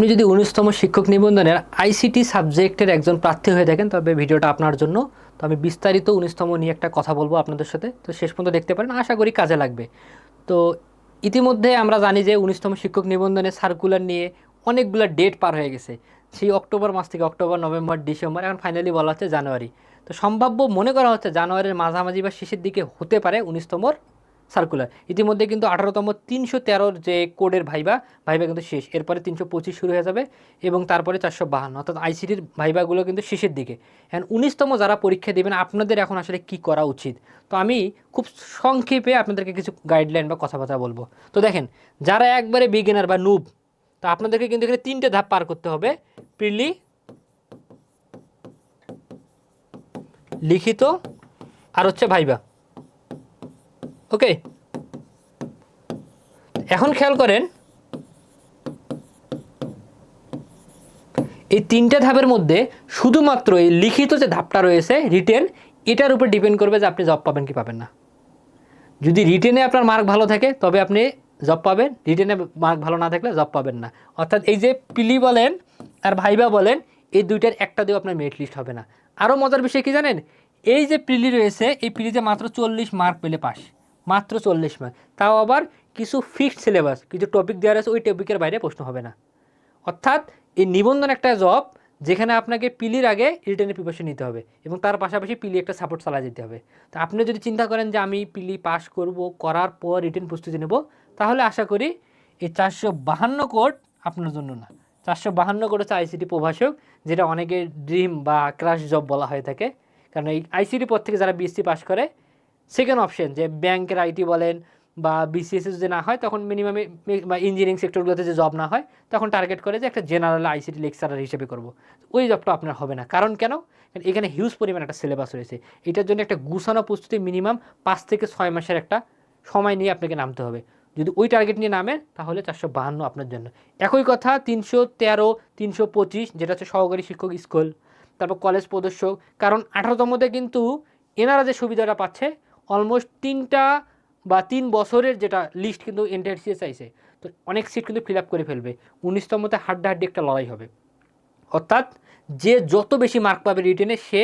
আপনি যদি উনিশতম শিক্ষক নিবন্ধনের আইসিটি সাবজেক্টের একজন প্রার্থী হয়ে থাকেন তবে ভিডিওটা আপনার জন্য। তো আমি বিস্তারিত উনিশতম নিয়ে একটা কথা বলব আপনাদের সাথে। তো শেষ পর্যন্ত দেখতে পারেন, আশা করি কাজে লাগবে। তো ইতিমধ্যে আমরা জানি যে উনিশতম শিক্ষক নিবন্ধনের সার্কুলার নিয়ে অনেকগুলো ডেট পার হয়ে গেছে। সেই অক্টোবর মাস থেকে অক্টোবর, নভেম্বর, ডিসেম্বর, এখন ফাইনালি বলা হচ্ছে জানুয়ারি। তো সম্ভাব্য মনে করা হচ্ছে জানুয়ারির মাঝামাঝি বা শেষের দিকে হতে পারে উনিশতমর সার্কুলার ইতিমধ্যে কিন্তু আঠারোতম তিনশো তেরোর যে কোডের ভাইবা ভাইবা কিন্তু শেষ। এরপরে তিনশো পঁচিশ শুরু হয়ে যাবে এবং তারপরে চারশো বাহান্ন। অর্থাৎ আইসিটির ভাইবাগুলো কিন্তু শেষের দিকে। এখন উনিশতম যারা পরীক্ষা দেবেন, আপনাদের এখন আসলে কি করা উচিত? তো আমি খুব সংক্ষেপে আপনাদেরকে কিছু গাইডলাইন বা কথাবার্তা বলব। তো দেখেন, যারা একবারে বিগিনার বা নুব তো আপনাদেরকে কিন্তু এখানে তিনটে ধাপ পার করতে হবে। প্রিলি লিখিত আর হচ্ছে ভাইবা ওকে। এখন খেয়াল করেন, এই তিনটে ধাপের মধ্যে শুধুমাত্র এই লিখিত যে ধাপটা রয়েছে রিটেন এটার উপর ডিপেন্ড করবে যে আপনি জব পাবেন কি পাবেন না। যদি রিটেনে আপনার মার্ক ভালো থাকে, তবে আপনি জব পাবেন রিটেনে মার্ক ভালো না থাকলে জব পাবেন না। অর্থাৎ এই যে পিলি বলেন আর ভাইবা বলেন, এই দুইটার একটা দিয়েও আপনার মেরিট লিস্ট হবে না। আরও মজার বিষয় কি জানেন? এই যে প্রিলি রয়েছে, এই প্রিলিতে মাত্র চল্লিশ মার্ক পেলে পাস মাত্র চল্লিশ মার্ক তাও আবার কিছু ফিক্সড সিলেবাস কিছু টপিক দেওয়া রয়েছে ওই টপিকের বাইরে প্রশ্ন হবে না। অর্থাৎ এই নিবন্ধন একটা জব যেখানে আপনাকে পিলির আগে রিটার্নের প্রিপারেশন নিতে হবে এবং তার পাশাপাশি পিলি একটা সাপোর্ট চালা যেতে হবে। তো আপনি যদি চিন্তা করেন যে আমি পিলি পাস করব, করার পর রিটার্ন প্রস্তুতি নেব, তাহলে আশা করি এই চারশো বাহান্ন কোড আপনার জন্য না। চারশো বাহান্ন কোড হচ্ছে আইসিটি প্রভাষক, যেটা অনেকের ড্রিম বা ক্রাশ জব বলা হয়ে থাকে। কারণ এই আইসিটি পর থেকে যারা বিএসসি পাস করে সেকেন্ড অপশন যে ব্যাংকের আইটি বলেন বা বিসিএস যদি না হয়, তখন মিনিমামে বা ইঞ্জিনিয়ারিং সেক্টরগুলোতে যে জব না হয়, তখন টার্গেট করে যে একটা জেনারেল আইসিটি লেকচারার হিসেবে করব। ওই জবটা আপনার হবে না। কারণ কেন? এখানে হিউজ পরিমাণ একটা সিলেবাস রয়েছে। এটার জন্য একটা গুছানো প্রস্তুতি মিনিমাম পাঁচ থেকে ছয় মাসের একটা সময় নিয়ে আপনাকে নামতে হবে। যদি ওই টার্গেট নিয়ে নামেন, তাহলে চারশো বাহান্ন আপনার জন্য। একই কথা, তিনশো তেরো, তিনশো পঁচিশ, যেটা হচ্ছে সহকারী শিক্ষক স্কুল, তারপর কলেজ প্রদর্শক। কারণ আঠারোতমতে কিন্তু এনারা যে সুবিধাটা পাচ্ছে অলমোস্ট তিনটা বা তিন বছরের যেটা লিস্ট কিন্তু এনটিআরসিএ চাইছে। তো অনেক সিট কিন্তু ফিল আপ করে ফেলবে। উনিশতমতে হাড্ডাহাড্ডি একটা লড়াই হবে। অর্থাৎ যে যত বেশি মার্ক পাবে রিটেনে সে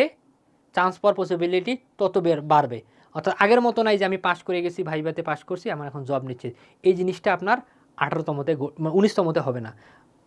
চান্স পাওয়ার পসিবিলিটি তত বাড়বে। অর্থাৎ আগের মতো নাই যে আমি পাস করে গেছি, ভাইভাতে পাস করছি, আমার এখন জব নিচ্ছে। এই জিনিসটা আপনার আঠারোতমতে মানে উনিশতমতে হবে না।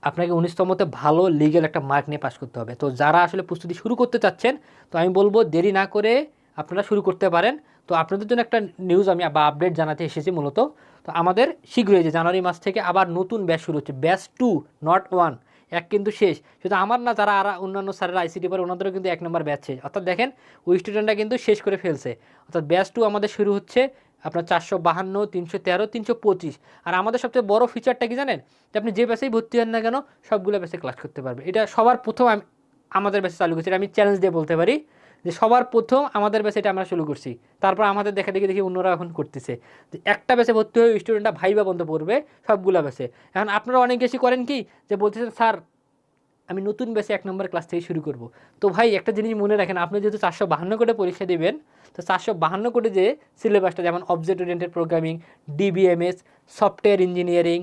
আপনাকে উনিশতমতে ভালো লিগেল একটা মার্ক নিয়ে পাস করতে হবে। তো যারা আসলে প্রস্তুতি শুরু করতে চাচ্ছেন, তো আমি বলব দেরি না করে আপনারা শুরু করতে পারেন। তো আপনাদের জন্য একটা নিউজ আমি বা আপডেট জানাতে এসেছি মূলত। তো আমাদের শীঘ্রই যে জানুয়ারি মাস থেকে আবার নতুন ব্যাচ শুরু হচ্ছে। ব্যাচ টু নট ওয়ান এক কিন্তু শেষ। শুধু আমার না যারা আর অন্যান্য স্যারের আইসিটি পরে ওনাদেরও কিন্তু এক নম্বর ব্যাচ শেষ অর্থাৎ দেখেন, ওই স্টুডেন্টরা কিন্তু শেষ করে ফেলছে। অর্থাৎ ব্যাচ টু আমাদের শুরু হচ্ছে আপনার চারশো বাহান্ন, তিনশো তেরো, তিনশো পঁচিশ। আর আমাদের সবচেয়ে বড় ফিচারটা কি জানেন? যে আপনি যে ব্যাচেই ভর্তি হন না কেন, সবগুলো ব্যাচে ক্লাস করতে পারবে। এটা সবার প্রথম আমাদের ব্যাচে চালু করছি এটা আমি চ্যালেঞ্জ দিয়ে বলতে পারি। যে সবার প্রথম আমাদের ব্যাচে এটা আমরা শুরু করছি। তারপর আমাদের দেখা দেখি দেখি অন্যরা এখন করতেছে। যে একটা ব্যাচে ভর্তি হয়ে স্টুডেন্টরা ভাইবা বন্ধ পড়বে সবগুলো ব্যাচে এখন আপনারা অনেক বেশি করেন কি? যে বলতেছেন, স্যার, আমি নতুন ব্যাচে এক নম্বর ক্লাস থেকে শুরু করব। তো ভাই, একটা জিনিস মনে রাখেন, আপনি যেহেতু চারশো বাহান্ন কোটে পরীক্ষা দেবেন, তো চারশো বাহান্ন কোটে যে সিলেবাসটা যেমন object oriented programming DBMS software engineering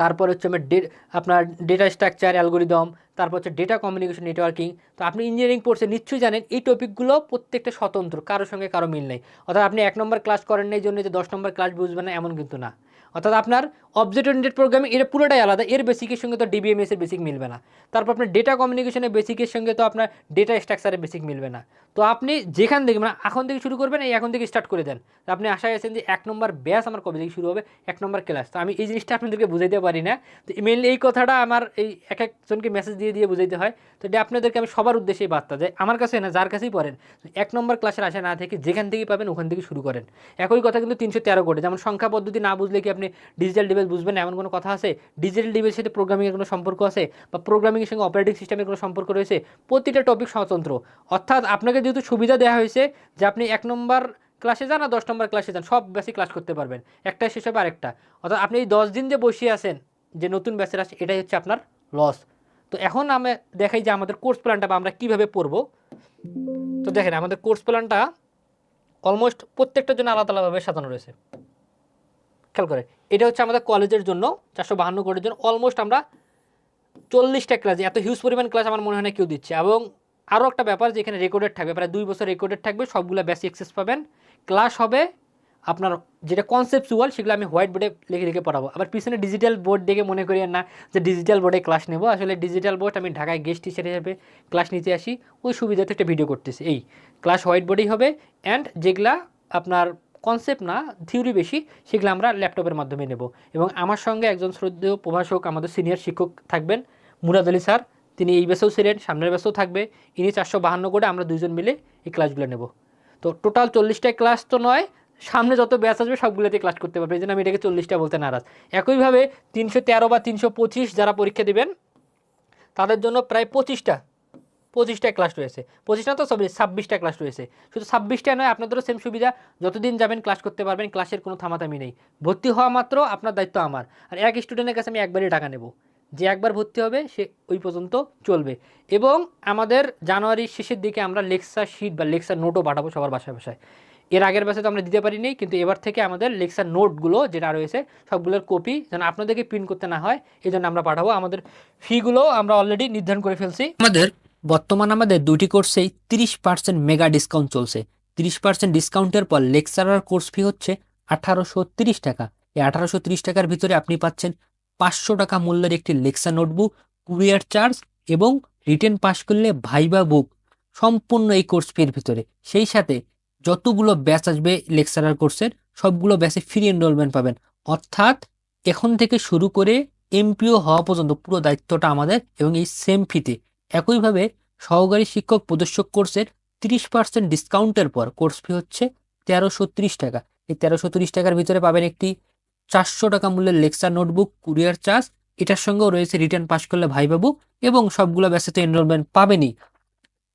তারপর হচ্ছে আমার ডে আপনার ডেটা স্ট্রাকচার অ্যালগোরিদম তারপর হচ্ছে ডেটা কমিউনিকেশন নেটওয়ার্কিং তো আপনি ইঞ্জিনিয়ারিং পড়ছে নিশ্চয়ই জানেন এই টপিকগুলো প্রত্যেকটা স্বতন্ত্র, কারোর সঙ্গে কারও মিল নেই। অর্থাৎ আপনি এক নম্বর ক্লাস করেন এই জন্য যে দশ নম্বর ক্লাস বুঝবেন না, এমন কিন্তু না। অর্থাৎ আপনার অবজেক্ট ওরিয়েন্টেড প্রোগ্রামিং এর পুরোটাই আলাদা। এর বেসিকের সঙ্গে তো ডিবিএমএস এর বেসিক মিলবে না। তারপর আপনার ডেটা কমিউনিকেশনের বেসিকের সঙ্গে তো আপনার ডেটা স্ট্রাকচারের বেসিক মিলবে না। তো আপনি যেখান থেকে মানে এখন থেকে শুরু করবেন, এই এখন থেকে স্টার্ট করে দেন। আপনি আশায় আছেন যে এক নম্বর ব্যাস আমার কবে থেকে শুরু হবে? এক নম্বর ক্লাস তো আমি এই জিনিসটা আপনাদেরকে বুঝাইতে পারি না। তো মেনলি এই কথাটা আমার এই এক একজনকে মেসেজ দিয়ে দিয়ে বুঝাইতে হয়। তো এটা আপনাদেরকে আমি সবার উদ্দেশ্যেই বার্তা যে আমার কাছে না, যার কাছেই পড়েন। এক নম্বর ক্লাসের আশা না থেকে যেখান থেকেই পাবেন, ওখান থেকে শুরু করেন। একই কথা কিন্তু তিনশো তেরো কোটে যেমন সংখ্যা পদ্ধতি না বুঝলে কি আপনি ডিজিটাল ডিভাইস বুঝবেন এমন কোনো কথা আছে? ডিজিটাল ডিভাইসের সাথে প্রোগ্রামিংয়ের কোনো সম্পর্ক আছে? বা প্রোগ্রামিংয়ের সঙ্গে অপারেটিং সিস্টেমের কোনো সম্পর্ক রয়েছে? প্রতিটা টপিক স্বতন্ত্র। অর্থাৎ আপনাকে যেহেতু সুবিধা দেওয়া হয়েছে যে আপনি এক নম্বর ক্লাসে যান আর দশ নম্বর ক্লাসে যান, সব বেশি ক্লাস করতে পারবেন। একটা শেষ হবে আরেকটা। অর্থাৎ আপনি এই দশ দিন যে বসিয়ে আছেন, যে নতুন ব্যাচের আসে এটাই হচ্ছে আপনার লস তো এখন আমি দেখাই যে আমাদের কোর্স প্ল্যানটা বা আমরা কীভাবে পড়ব। তো দেখেন, আমাদের কোর্স প্ল্যানটা অলমোস্ট প্রত্যেকটার জন্য আলাদা আলাদাভাবে সাজানো রয়েছে। খেয়াল করে এটা হচ্ছে আমাদের কলেজের জন্য, চারশো বাহান্ন কোডের জন্য অলমোস্ট আমরা চল্লিশটা ক্লাস এত হিউজ পরিমাণ ক্লাস আমার মনে হয় না কেউ দিচ্ছে। এবং আরও একটা ব্যাপার যে এখানে রেকর্ডেড থাকবে, প্রায় দুই বছর রেকর্ডেড থাকবে, সবগুলো বেশি অ্যাক্সেস পাবেন। ক্লাস হবে আপনার যেটা কনসেপচুয়াল সেগুলো আমি হোয়াইট বোর্ডে লিখে লিখে পড়াবো। আবার পিছনে ডিজিটাল বোর্ড দেখে মনে করি না, যে ডিজিটাল বোর্ডে ক্লাস নেব। আসলে ডিজিটাল বোর্ড আমি ঢাকায় গেস্ট টিচার হিসেবে ক্লাস নিতে আসি। ওই সুবিধাতে একটা ভিডিও করতেছি। এই ক্লাস হোয়াইট বোর্ডেই হবে। অ্যান্ড যেগুলা আপনার কনসেপ্ট না থিওরি বেশি, সেগুলো আমরা ল্যাপটপের মাধ্যমে নেব। এবং আমার সঙ্গে একজন শ্রদ্ধেয় প্রভাষক, আমাদের সিনিয়র শিক্ষক থাকবেন, মুরাদ আলী স্যার। তিনি এই বেসেও ছিলেন, সামনের বেসেও থাকবে। ইনি চারশো বাহান্ন করে আমরা দুইজন মিলে এই ক্লাসগুলো নেব। তো টোটাল চল্লিশটা ক্লাস তো নয়, সামনে যত ব্যাচ আসবে সবগুলোতে ক্লাস করতে পারবে। এই জন্য আমি এটাকে চল্লিশটা বলতে নারাজ। একইভাবে তিনশো তেরো বা তিনশো পঁচিশ যারা পরীক্ষা দেবেন, তাদের জন্য প্রায় পঁচিশটা পঁচিশটা ক্লাস রয়েছে। পঁচিশটা তো সরি ছাব্বিশটা ক্লাস রয়েছে। শুধু ছাব্বিশটা নয়, আপনাদেরও সেম সুবিধা। যতদিন যাবেন ক্লাস করতে পারবেন ক্লাসের কোনো থামাথামি নেই। ভর্তি হওয়া মাত্র আপনার দায়িত্ব আমার। আর এক স্টুডেন্টের কাছে আমি একবারই টাকা নেব। যে একবার ভর্তি হবে, সে ওই পর্যন্ত চলবে। এবং আমাদের জানুয়ারির শেষের দিকে আমরা লেকচার শিট বা লেকচার নোটও পাঠাবো সবার বাসায় বাসায়। এর আগের ব্যাচে তো আমরা দিতে পারিনি, কিন্তু এবার থেকে আমাদের লেকচার নোটগুলো যেটা রয়েছে, সবগুলোর কপি যেন আপনাদেরকে প্রিন্ট করতে না হয় এই জন্য আমরা পাঠাবো। আমাদের ফিগুলো আমরা অলরেডি নির্ধারণ করে ফেলছি। আমাদের বর্তমান আমাদের দুটি কোর্সেই তিরিশ পার্সেন্ট মেগা ডিসকাউন্ট চলছে। তিরিশ পার্সেন্ট ডিসকাউন্টের পর লেকচারার কোর্স ফি হচ্ছে আঠারোশো তিরিশ টাকা। এই আঠারোশো তিরিশ টাকার ভিতরে আপনি পাচ্ছেন পাঁচশো টাকা মূল্যের একটি লেকচার নোটবুক কুরিয়ার চার্জ এবং রিটেন পাস করলে ভাইবা বুক সম্পূর্ণ এই কোর্স ফির ভিতরে। সেই সাথে যতগুলো ব্যাচ আসবে লেকচারার কোর্সের সবগুলো ব্যাচে ফ্রি এনরোলমেন্ট পাবেন। অর্থাৎ এখন থেকে শুরু করে এমপিও হওয়া পর্যন্ত পুরো দায়িত্বটা আমাদের এবং এই সেম ফিতে একইভাবে সহকারী শিক্ষক প্রদর্শক কোর্সের তিরিশ পার্সেন্ট ডিসকাউন্টের পর কোর্স ফি হচ্ছে তেরোশো টাকা। এই তেরোশো টাকার ভিতরে পাবেন একটি চারশো টাকা মূল্যের লেকচার নোটবুক, কুরিয়ার চার্জ, এটার সঙ্গেও রয়েছে রিটার্ন পাস করলে ভাইবাবু এবং সবগুলো ব্যাচে তো এনরোলমেন্ট পাবেনই।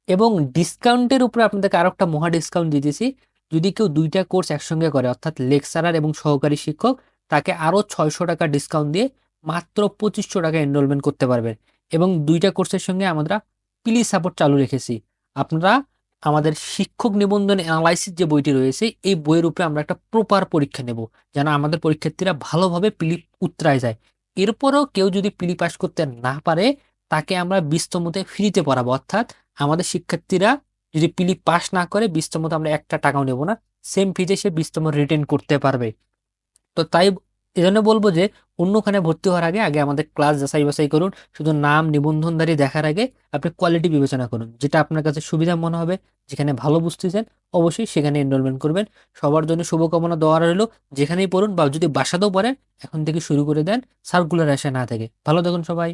এবং ডিসকাউন্টের উপরে আপনাদেরকে আরও একটা মহা ডিসকাউন্ট দিতেছি যদি কেউ দুইটা কোর্স একসঙ্গে করে, অর্থাৎ লেকচারার এবং সহকারী শিক্ষক, তাকে আরও ছয়শো টাকা ডিসকাউন্ট দিয়ে মাত্র পঁচিশশো টাকা এনরোলমেন্ট করতে পারবেন। এবং দুইটা কোর্সের সঙ্গে আমরা পিলি সাপোর্ট চালু রেখেছি। আপনারা আমাদের শিক্ষক নিবন্ধন অ্যানালাইসিস যে বইটি রয়েছে, এই বইয়ের উপরে আমরা একটা প্রপার পরীক্ষা নেব, যেন আমাদের পরীক্ষার্থীরা ভালোভাবে পিলি উত্তরায় যায়। এরপরও কেউ যদি পিলি পাস করতে না পারে, তাকে আমরা বিস্তমতে ফ্রিতে পড়াবো। অর্থাৎ আমাদের শিক্ষার্থীরা যদি পিলি পাস না করে বিস্তমতে আমরা একটা টাকাও নেব না সেম ফিজে সে বিস্তম রিটেন করতে পারবে। তো তাই এজন্য বলব যে অন্যখানে ভর্তি হওয়ার আগে আগে আমাদের ক্লাস যাচাই বাছাই করুন। শুধু নাম নিবন্ধনধারী দেখার আগে আপনি কোয়ালিটি বিবেচনা করুন, যেটা আপনার কাছে সুবিধা মনে হবে, যেখানে ভালো বুঝতেছেন, অবশ্যই সেখানে এনরোলমেন্ট করবেন। সবার জন্য শুভকামনা দেওয়া রইল, যেখানেই পড়ুন বা যদি বাসাতেও পড়েন, এখন থেকে শুরু করে দেন সার্কুলার আসে না থেকে। ভালো থাকুন সবাই।